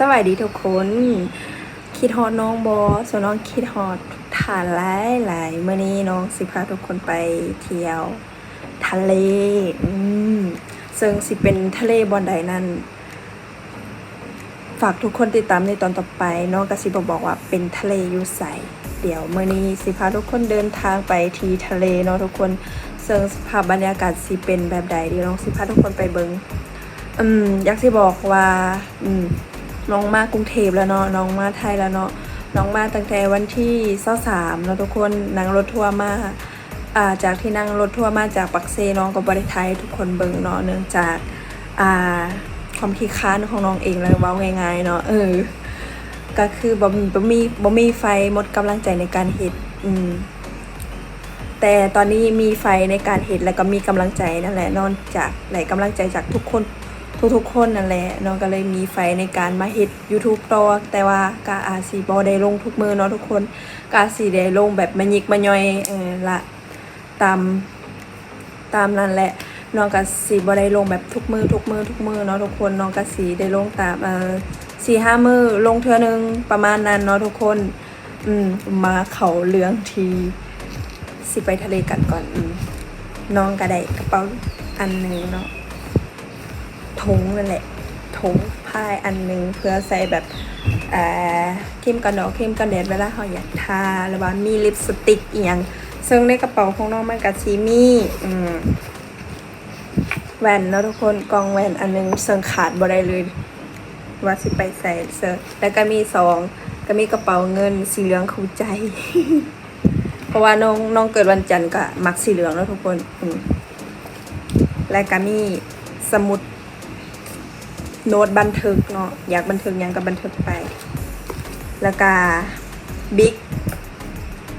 สวัสดีทุกคน คิดฮอดน้องบอส่วนน้องคิดฮอดฐานหลายหลายเมื่อนี้น้องสิพาทุกคนไปเที่ยว ทะเล อืมซึ่งสิเป็นทะเลบอนใดนั้นฝากทุกคนติดตามในตอนต่อไปน้องกสิบบอกว่าเป็นทะเลยูใสเดี๋ยวเมื่อนี้สิพาทุกคนเดินทางไปที่ทะเลเนาะทุกคนซึ่งสภาพบรรยากาศสิเป็นแบบใดเดี๋ยวน้องสิพาทุกคนไปเบิงอืมอยากสิบอกว่า อืม น้องมากรุงเทพแล้วเนาะน้องมาไทยแล้วเนาะน้องมาตั้งแต่วันที่สามเนาะทุกคนนั่งรถทัวร์มาอ่าจากที่นั่งรถทัวร์มาจากปักเซน้องก็บบริไทยทุกคนเบิ่งเนาะเนื่องจากอ่าความขี้ค้านของน้องเองเลยเว้าง่ายๆเนาะเออก็คือบ่มีบ่มีบ่มีไฟหมดกำลังใจในการเฮ็ดอืมแต่ตอนนี้มีไฟในการเฮ็ดแล้วก็มีกำลังใจนั่นแหละนอกจากไหลกำลังใจจากทุกคน ทุกๆคนนั่นแหละเนาะก็เลยมีไฟในการมาเฮ็ด YouTube ต่อแต่ว่าก็อาสิบ่ได้ลงทุกมือเนาะทุกคนก็อาสิได้ลงแบบมายิกมาย่อยเออละตามตามนั้นแหละน้องก็สิบ่ได้ลงแบบทุกมือทุกมือทุกมือเนาะทุกคนน้องก็สิได้ลงตามเอ่อสี่ห้ามือลงเทื่อหนึงประมาณนั้นเนาะทุกคนอืมมาเขาเรื่องทีสิไปทะเลกันก่อนอน้องก็ได้กระเป๋าอันหนึ่งเนาะ ถุงนั่นแหละถุงผ้าอันหนึงเพื่อใส่แบบเอ่อครีมกันดอกครีมกันแดดเวลาเราอยากทาหรือว่ามีลิปสติกอีกอย่างซึ่งในกระเป๋าของน้องมันก็สีมีอืมแว่นนะทุกคนกองแหวนอันหนึงเซิงขาดบ่ได้เลยว่าสิไปใส่เซิงแล้วก็มีสองก็มีกระเป๋าเงินสีเหลืองคู่ใจ เพราะว่าน้องน้องเกิดวันจันทร์ก็มักสีเหลืองนะทุกคนและก็มีสมุด โน้ตบันทึกเนาะอยากบันทึกยังก็บันทึกไป แล้วก็บิ๊ก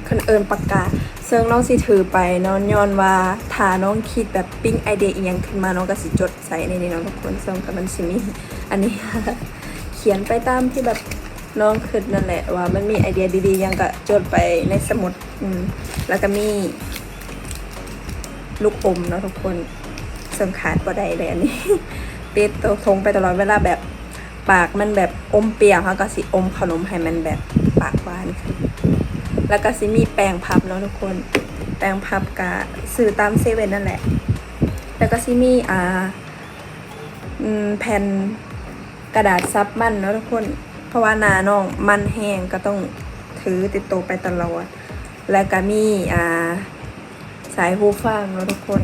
คนเอิญปากกาเซึ่งน้องสิถือไปเนอนย้อนว่าถ้าน้องคิดแบบปิ้งไอเดียอีหยังขึ้นมาน้องก็สิจดใส่ในนี้น้องทุกคนเซึ่งก็มันสิมีอันนี้ เขียนไปตามที่แบบน้องคิดนั่นแหละว่า มันมีไอเดียดีๆยังก็จดไปในสมุดอืมแล้วก็มีลูกอมเนาะทุกคนเซึ่งขาดบ่ได้เลยอันนี้ ติดตัวทงไปตลอดเวลาแบบปากมันแบบอมเปรี้ยวเขาก็สิอมขนมให้มันแบบปากหวานขึ้นแล้วก็สิมีแป้งพับเนาะทุกคน แป้งพับกะซื้อตามเซเว่นนั่นแหละ แล้วก็สิมีอ่าแผ่นกระดาษซับมันเนาะทุกคน เพราะว่านาน้องมันแห้งก็ต้องถือติดตัวไปตลอด แล้วก็มีอ่าสายหูฟังเนาะทุกคน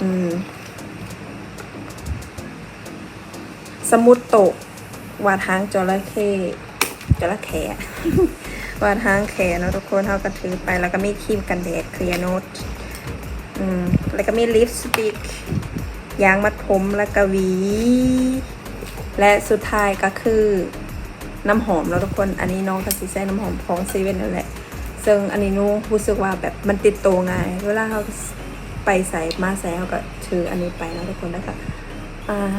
อืม สมุดโตกวาดหางจระเข้จระแขวาดหางแขนเนาะทุกคนเท่ากันถือไปแล้วก็มีครีมกันแดดเคลียร์โนตอืมแล้วก็มีลิปสติกยางมัดผมแล้วก็หวี และสุดท้ายก็คือน้ำหอมแล้วทุกคน อันนี้น้องก็สิใช้น้ำหอมของเซเว่นนั่นแหละ ซึ่งอันนี้นูรู้สึกว่าแบบมันติดตัวง่าย เวลาเขาไปใส่มาใส่เขาก็ถืออันนี้ไปนะทุกคนนะคะอ่า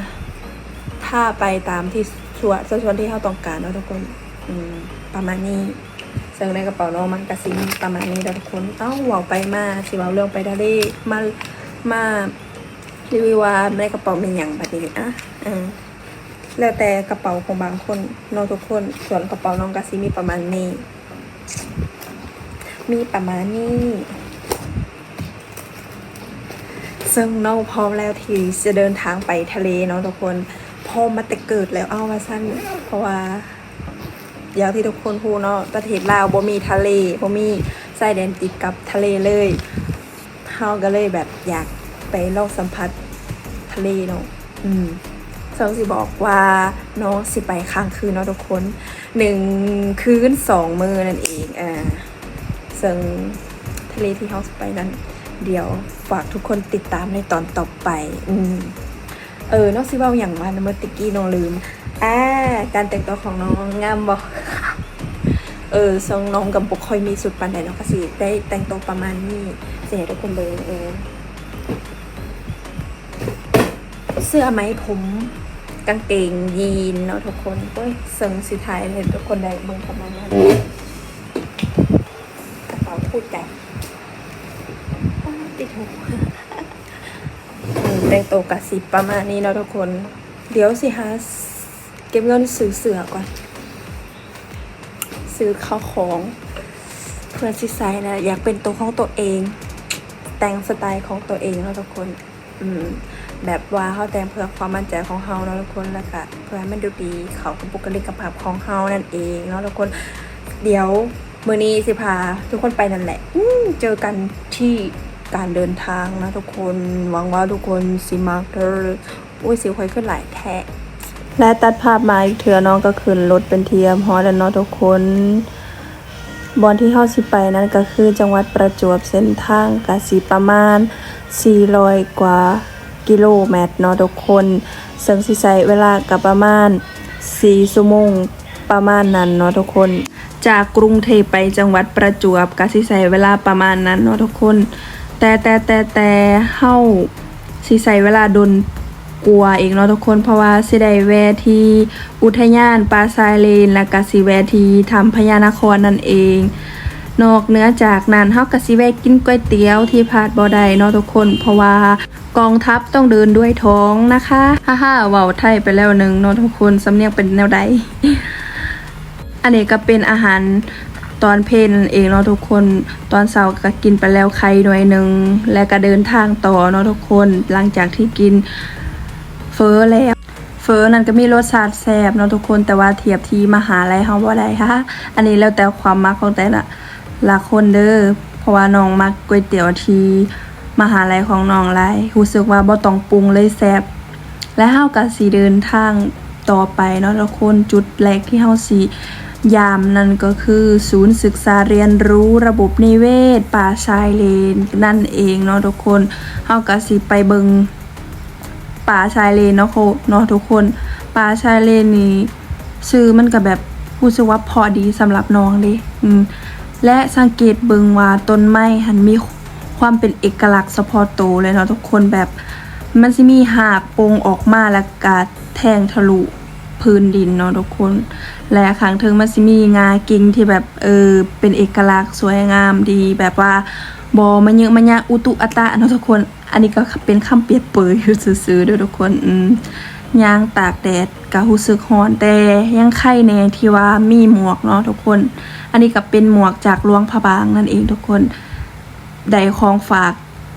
ถ้าไปตามที่ส่วนส่วนที่เขาต้องการเนาะทุกคนประมาณนี้ซึ่งในกระเป๋าน้องมันกระซิมประมาณนี้เนาะทุกคนเอ้าเว่าไปมาสิเว่าเรื่องไปทะเลมามารีวิวว่าในกระเป๋าเป็นอย่างแบบนี้อะอืมแล้วแต่กระเป๋าของบางคนเน้องทุกคน ส่วนกระเป๋าน้องกระซิมีประมาณนี้ มีประมาณนี้ ซึ่งน้องพร้อมแล้วที่จะเดินทางไปทะเลเนาะทุกคน พอมาแต่เกิดแล้วเอามาสั้นเพราะว่าอย่างที่ทุกคนพูดเนาะประเทศลาวบ่มีทะเลบ่มีชายแดนติดกับทะเลเลยเฮาก็เลยแบบอยากไปลองสัมผัสทะเลเนาะอืมซึ่งสิบอกว่าน้องสิไปค้างคืนเนาะทุกคนหนึ่งคืนสองมือนั่นเองอ่าซึ่งทะเลที่เฮาสไปนั้น เดี๋ยวฝากทุกคนติดตามในตอนต่อไป อืม เออนอกซิเว่าอย่างวานเมื่อติกี้น้องลืมอ่าการแต่งตัวของน้องงามบอกเออทรงน้องกับปกค่อยมีสุดปันใดเน้องก็สิได้แต่งตัวประมาณนี้เสียทุกคนเลยเออเสื้อไหมผมกางเกงยีนเนาะทุกคนเฮ้ยเซิงสิไทายเลยทุกคนได้เบิ่งประมาณนั้นกระเป๋าพูดแต่ติดหู แต่งตัวกะสิประมาณนี้เนาะทุกคน เดี๋ยวสิหาเก็บเงินซื้อเสือก่อน ซื้อข้าวของเพื่อนซิไซนะ อยากเป็นตัวของตัวเอง แต่งสไตล์ของตัวเองเนาะทุกคนอืมแบบว่าเขาแต่งเพื่อความมั่นใจของเขาเนาะทุกคนแล้วก็เพื่อให้มันดูดีเขากับบุคลิกภาพของเขานั่นเองเนาะทุกคน เดี๋ยวมือนี้สิพาทุกคนไปนั่นแหละอืเจอกันที่ การเดินทางนะทุกคนหวังว่าทุกคนสิมาร์กเดอร์อุ้ยสิวค่อยขึ้นหลายแท้และตัดภาพมาอีกเถือน้องก็ขึ้นรถเป็นเทียมฮอแล้วเนาะทุกคนบอนที่เฮาสิไปนั้นก็คือจังหวัดประจวบเส้นทางกสิประมาณ 400 กว่ากิโลเมตรเนาะทุกคนซึ่งสิใช้เวลากับประมาณ 4 ชั่วโมงประมาณนั้นเนาะทุกคน จากกรุงเทพไปจังหวัดประจวบก็สิใช้เวลาประมาณนั้นเนาะทุกคน แต่แต่แต่แต่เฮาสิใช้เวลาดนกลัวาอีกเนาะทุกคนเพราะว่าสิได้แวะที่อุทยานปราสาทเลน และก็สิแวะที่ทำพญานครนั่นเอง นอกเหนือจากนั้นเฮาก็สิแวะกินก๋วยเตี๋ยวที่พาดบ่ได้เนาะทุกคน เพราะว่ากองทัพต้องเดินด้วยท้องนะคะฮ่าๆเว้าไทยไปแล้วหนึงเนาะทุกคนสำเนียงเป็นแนวใดอันนี้ก็เป็นอาหาร ตอนเพลนเองเนาะทุกคนตอนเช้าก็กินไปแล้วไข่หน่วยหนึ่งและก็เดินทางต่อเนาะทุกคนหลังจากที่กินเฟอแล้วเฟอนั่นก็มีรสชาติแซ่บเนาะทุกคนแต่ว่าเทียบที่มหาลัยเฮาบ่ได้ค่ะอันนี้แล้วแต่ความมักของแต่ละละคนเด้อเพราะว่าน้องมักก๋วยเตี๋ยวที่มหาลัยของน้องหลายรู้สึกว่าบ่ต้องปรุงเลยแซ่บและเฮาก็สิเดินทางต่อไปเนาะทุกคนจุดแรกที่เฮาสิ ยามนั่นก็คือ ศูนย์ศึกษาเรียนรู้ระบบนิเวศ ป่าชายเลน นั่นเองเนาะทุกคนเฮาก็สิไปเบิงป่าชายเลนเนาะโคเนาะทุกคน ป่าชายเลนนี่ชื่อมันก็แบบรู้สึกว่าพอดีสำหรับน้องเด้อืมและสังเกตเบิงว่าต้นไม้หันมีความเป็นเอกลักษณ์เฉพาะตัวเลยเนาะทุกคนแบบมันสิมีหากโปงออกมาแล้วก็แทงทะลุ พื้นดินเนาะทุกคน และขางเทิงมันสิมีงากิ่งที่แบบเออเป็นเอกลักษณ์สวยงามดี แบบว่าบอมันเยอะมันยะอุตุอัตะเนาะทุกคน อันนี้ก็เป็นคำเปรียบเปรยอยู่ซื่อๆด้วยทุกคนอืมยางตากแดดก็รู้สึกร้อนแต่ยังไข่แน่ที่ว่ามีหมวกเนาะทุกคน อันนี้ก็เป็นหมวกจากหลวงพระบางนั่นเองทุกคนได้ของฝาก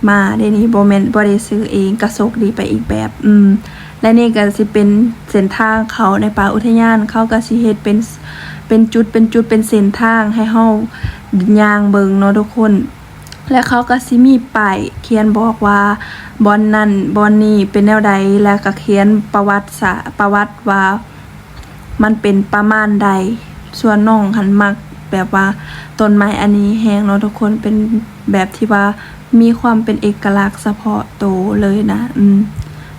มาได้นี่โบเมนบริซื้อเองกระโศกดีไปอีกแบบ อืม และนี่ก็สิเป็นเส้นทางเขาในป่าอุทยานเขาก็สิเฮ็ดเป็นเป็นจุดเป็นจุดเป็นเส้นทางให้เฮาย่างเบิงเนาะทุกคน และเขาก็สิมีป้ายเขียนบอกว่าบอนนั่นบอนนี้เป็นแนวใดแล้วก็เขียนประวัติศาสตร์ประวัติว่า มันเป็นประมาณใดส่วนน้องหันมักแบบว่าต้นไม้อันนี้แห้งเนาะทุกคนเป็นแบบที่ว่ามีความเป็นเอกลักษณ์เฉพาะตัวเลยนะ อืม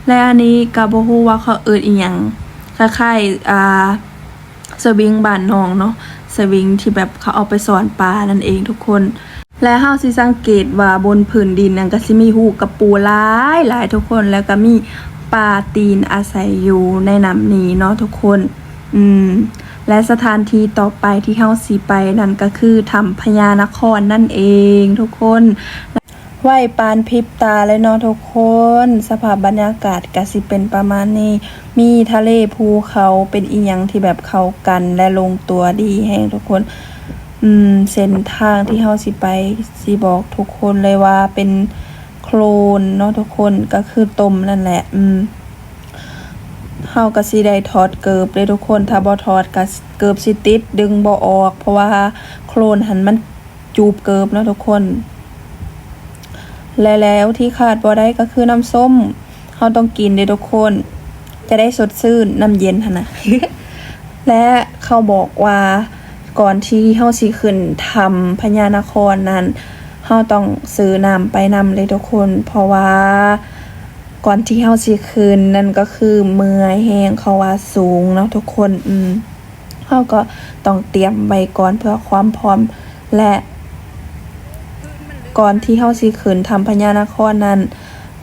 และอันนี้ก็บ่ฮู้ว่าเขาเอิ้นอีหยังคล้ายๆอ่าสวิงบ้านน้องเนาะสวิงที่แบบเขาเอาไปสอนปลานั่นเองทุกคน และเฮาสิสังเกตว่าบนผืนดินนั้นก็สิมีหูกระปูหลายหลายทุกคนแล้วก็มีปลาตีนอาศัยอยู่ในน้ำนี้เนาะทุกคน อืมและสถานที่ต่อไปที่เฮาสิไปนั่นก็คือถ้ำพญานครนั่นเองทุกคน ไหวปานพริบตาเลยเนาะทุกคน สภาพบรรยากาศก็สิเป็นประมาณนี้ มีทะเลภูเขาเป็นอีหยังที่แบบเข้ากันและลงตัวดีแฮงทุกคน อืมเส้นทางที่เฮาสิไปสิบอกทุกคนเลยว่าเป็นโคลนเนาะทุกคนก็คือตมนั่นแหละ อืมเฮาก็สิได้ถอดเกิบเลยทุกคน ถ้าบ่ถอดก็เกิบสิติดดึงบ่ออก เพราะว่าโคลนหันมันจูบเกิบเนาะทุกคน และแล้วที่ขาดบ่ได้ก็คือน้ำส้มเฮาต้องกินเด้ทุกคน จะได้สดชื่นน้ำเย็นหนะและเขาบอกว่าก่อนที่เฮาสิขึ้นทำพญานครนั้นเฮาต้องซื้อน้ำไปนำเลยทุกคน เพราะว่าก่อนที่เฮาสิขึ้นนั่นก็คือเมื่อยแฮงเขาว่าสูงเนาะทุกคน อืมเฮาก็ต้องเตรียมไว้ก่อนเพื่อความพร้อมและ ก่อนที่เฮาสิขึ้นทำพญานครนั้น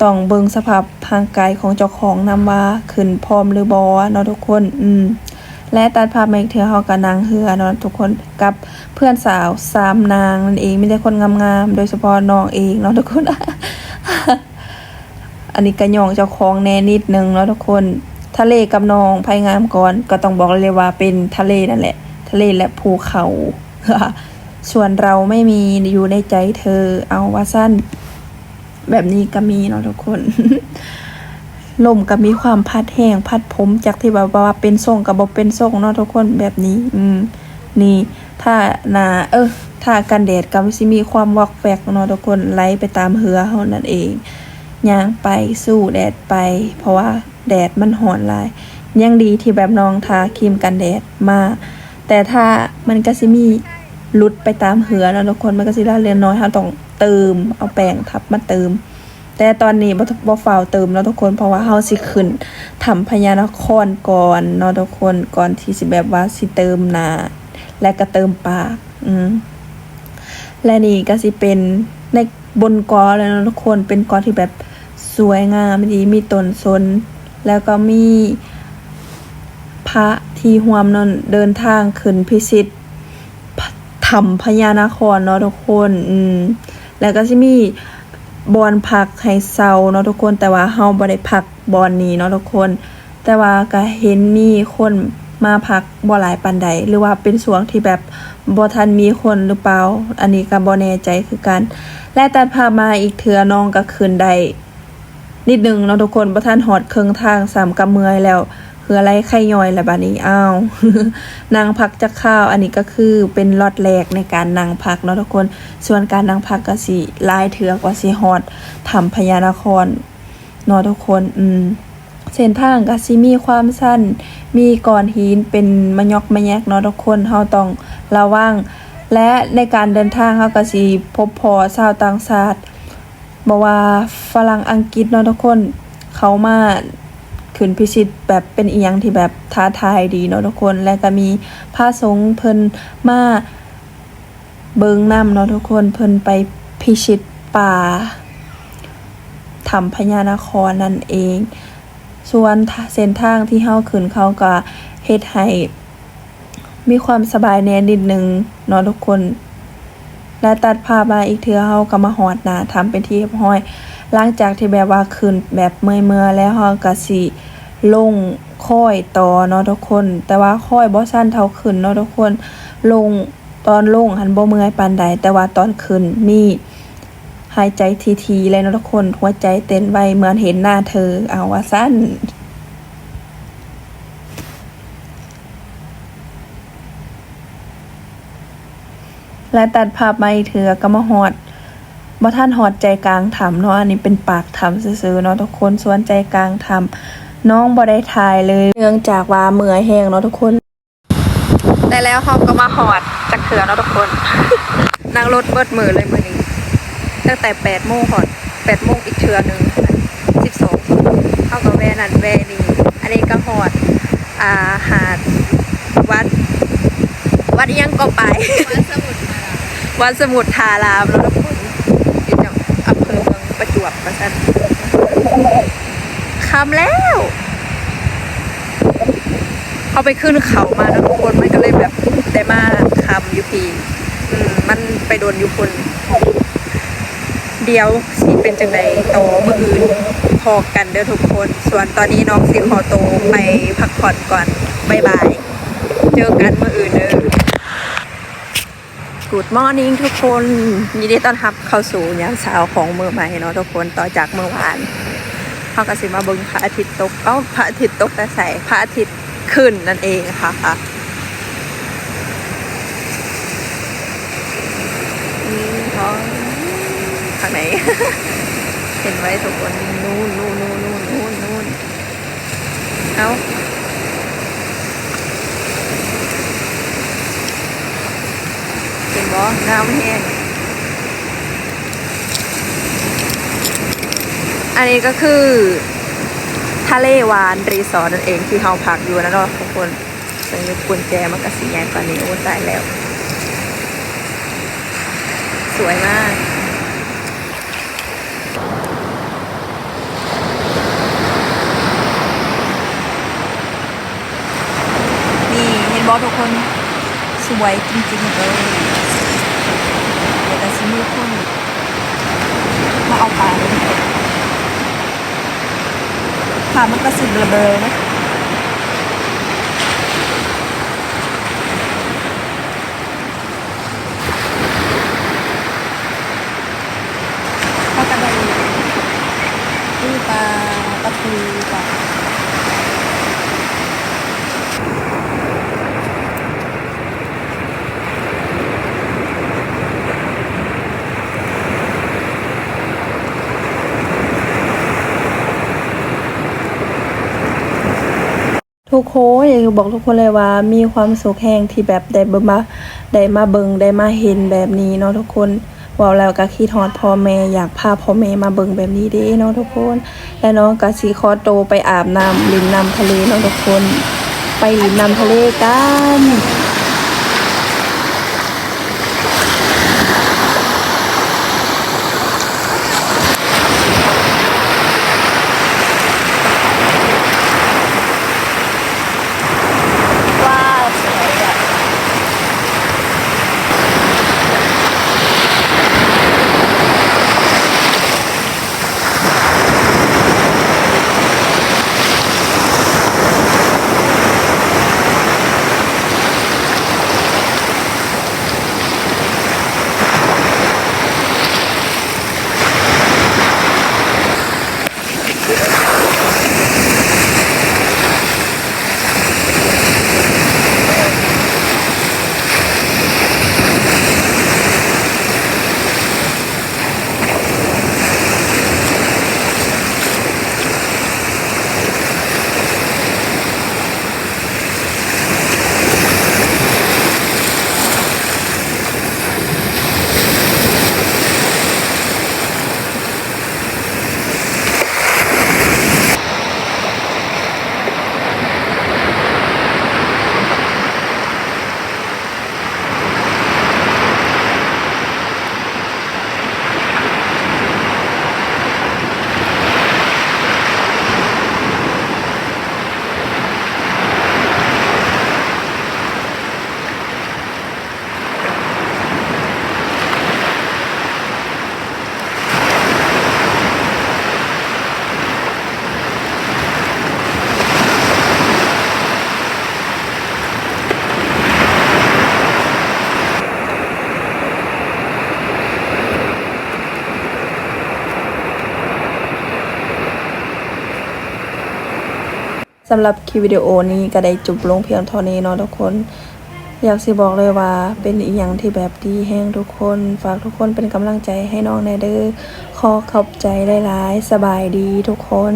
ต้องเบิ่งสภาพทางกายของเจ้าของนำว่าขึ้นพร้อมหรือบ่เนาะทุกคน อืม และตัดภาพมาอีกเทือเฮาก็นั่งเรือเนาะทุกคนกับเพื่อนสาวสามนางนั่นเองมีแต่คนงามๆโดยเฉพาะน้องเองเนาะทุกคน อันนี้ก็ย่องเจ้าของแน่นิดนึงเนาะทุกคน ทะเลกับน้องไผงามก่อน ก็ต้องบอกเลยว่าเป็นทะเลนั่นแหละ ทะเลและภูเขา ส่วนเราไม่มีอยู่ในใจเธอ เอาว่าสั้น แบบนี้ก็มีเนาะทุกคนลมก็มีความพัดแห้งพัดผมจากที่แบบว่าเป็นทรงกับบ่เป็นทรงเนาะทุกคนแบบนี้ อืม นี่ ถ้านาเออถ้ากันแดดก็สิมีความวอกแวกเนาะทุกคนไหลไปตามเหือเฮานั่นเองย่างไปสู้แดดไป เพราะว่าแดดมันหอนลาย ยังดีที่แบบน้องทาครีมกันแดดมา แต่ถ้ามันก็สิมี ลุดไปตามเหือเนาะทุกคนมันก็สิได้เรียนน้อยเฮาต้องเติม เอาแป้งทับมาเติม แต่ตอนนี้บ่บ่ฝ่าวเติมแล้วทุกคนเพราะว่าเฮาสิขึ้นทำพญานครก่อนเนาะทุกคนก่อนที่สิแบบว่าสิเติมหน้าและก็เติมปาก อืมและนี่ก็สิเป็นในบนกอแล้วนะทุกคนเป็นกอที่แบบสวยงามดีมีต้นสนแล้วก็มีพระที่หวมนนเดินทางขึ้นพิชิต ธรรมพญานครเนาะทุกคน อืม แล้วก็สิมีบอนพักให้เซาเนาะทุกคน แต่ว่าเฮาบ่ได้พักบอนนี้เนาะทุกคน แต่ว่าก็เห็นมีคนมาพักบ่หลายปานใดหรือว่าเป็นช่วงที่แบบบ่ทันมีคนหรือเปล่า อันนี้ก็บ่แน่ใจคือกัน และตัดภาพมาอีกเทื่อน้องก็ขึ้นได้นิดนึงเนาะทุกคนบ่ทันฮอดครึ่งทางสามกำเมื่อยแล้ว คืออะไรไข่ย่อยแล้วบัดนี้อ้าวนางพักจะข้าว อันนี้ก็คือเป็นล็อตแรกในการนั่งพักเนาะทุกคน ส่วนการนั่งพักก็สิลายเถือกว่าสิฮอดทำพญานครเนาะทุกคนอืมเส้นทางก็สิมีความสั้น มีก้อนหินเป็นมะยอกมะแยกเนาะทุกคนเฮาต้องระวัง และในการเดินทางเฮาก็สิพบพอชาวต่างชาติบ่ว่าฝรั่งอังกฤษเนาะทุกคน เขามา ขึ้นพิชิตแบบเป็นอียงที่แบบท้าทายดีเนาะทุกคนและก็มีพระสงฆ์เพิ่นมาเบิงนำเนาะทุกคนเพิ่นไปพิชิตป่าทำพญานครนั่นเอง ส่วนเส้นทางที่เฮาขึ้นเขาก็เฮ็ดให้มีความสบายแน่นิดนึงเนาะทุกคน และตัดภาพมาอีกเทือเฮาก็มาฮอดหนาทำเป็นที่เรียบร้อย หลังจากที่แบบว่าขึ้นแบบเมื่อยๆแล้วเฮาก็สิลงค่อยต่อเนาะทุกคน แต่ว่าค่อยบ่สั้นเท่าขึ้นเนาะทุกคนลงตอนลงหันบ่เมื่อยปานใดแต่ว่าตอนขึ้นมีหายใจทีๆเลยเนาะทุกคนหัวใจเต้นไวเหมือนเห็นหน้าเธอ เอาว่าสั้นและตัดภาพมาอีกเถือก็มาฮอด บ่ท่านฮอดใจกลางถ้ำเนาะอันนี้เป็นปากถ้ำซื่อๆเนาะทุกคนส่วนใจกลางถ้ำน้องบ่ได้ถ่ายเลยเนื่องจากว่าเมื่อยแห้งเนาะทุกคนแต่แล้วเฮาก็มาฮอดจักเถือเนาะทุกคนนั่งรถเบิดมือเลยมือนี้ตั้งแต่8โมงฮอด8โมงอีกเทื่อหนึ่ง12เฮาก็แวนันแวนี่อันนี้ก็ฮอดอ่าหาดวัด วัดอิหยังก็ไป วัดสมุทรทารามแล้วทุกคน อำเภอเมืองประจวบประชันคำแล้ว เอาไปขึ้นเขามาแล้วทุกคนมันก็เลยแบบได้มาคำอยู่พีอืมมันไปโดนอยู่คนเดียวสิเป็นจังไดโตอมืออื่นพอกันเด้อทุกคน ส่วนตอนนี้น้องสิขอโตไปพักผ่อนก่อนบายบาย เจอกันเมืออื่นเด้อ Good morning ทุกคนยินดีต้อนรับเข้าสู่ยามเช้าของมือใหม่เนาะทุกคนต่อจากเมื่อวานเขาก็สิมาบิ่งพระอาทิตย์ตกเอ้าพระอาทิตย์ตกแต่ใส่พระอาทิตย์ขึ้นนั่นเองค่ะค่ะนี่ท้องทางไหน เห็นไว้ทุกคนนู่นนู่นนู่นนู่นนู่นนู่นเอ้า เห็นบ่น้ำแห้งอันนี้ก็คือทะเลวานรีสอร์ทนั่นเองที่เฮาพักอยู่นะเนาะทุกคนสังเกตกุญแจมันก็สีแยงตอนนี้โอ้ตายแล้ว สวยมากนี่เห็นบอสทุกคนสวยจริงๆเลย ไปค่ะมันกระสุดเบลอนะก็กระดาษปลาปลาทูปลา ทุกคนอยากจะบอกทุกคนเลยว่า มีความสุขแห่งที่แบบได้บมาได้มาเบิงได้มาเห็นแบบนี้เนาะทุกคนว่าแล้วก็คิดฮอดพ่อแม่อยากพาพ่อแม่มาเบิงแบบนี้เด้เนาะทุกคน และน้องก็สีคอโตไปอาบน้ำลินน้ำทะเลเนาะทุกคน ไปลินน้ำทะเลกัน สำหรับคลิปวิดีโอนี้ก็ได้จบลงเพียงเท่านี้เนาะทุกคน อยากสิบอกเลยว่าเป็นอีหยังที่แบบดีแห้งทุกคน ฝากทุกคนเป็นกำลังใจให้น้องแนเดอร์ขอขอบใจหลายๆ สบายดีทุกคน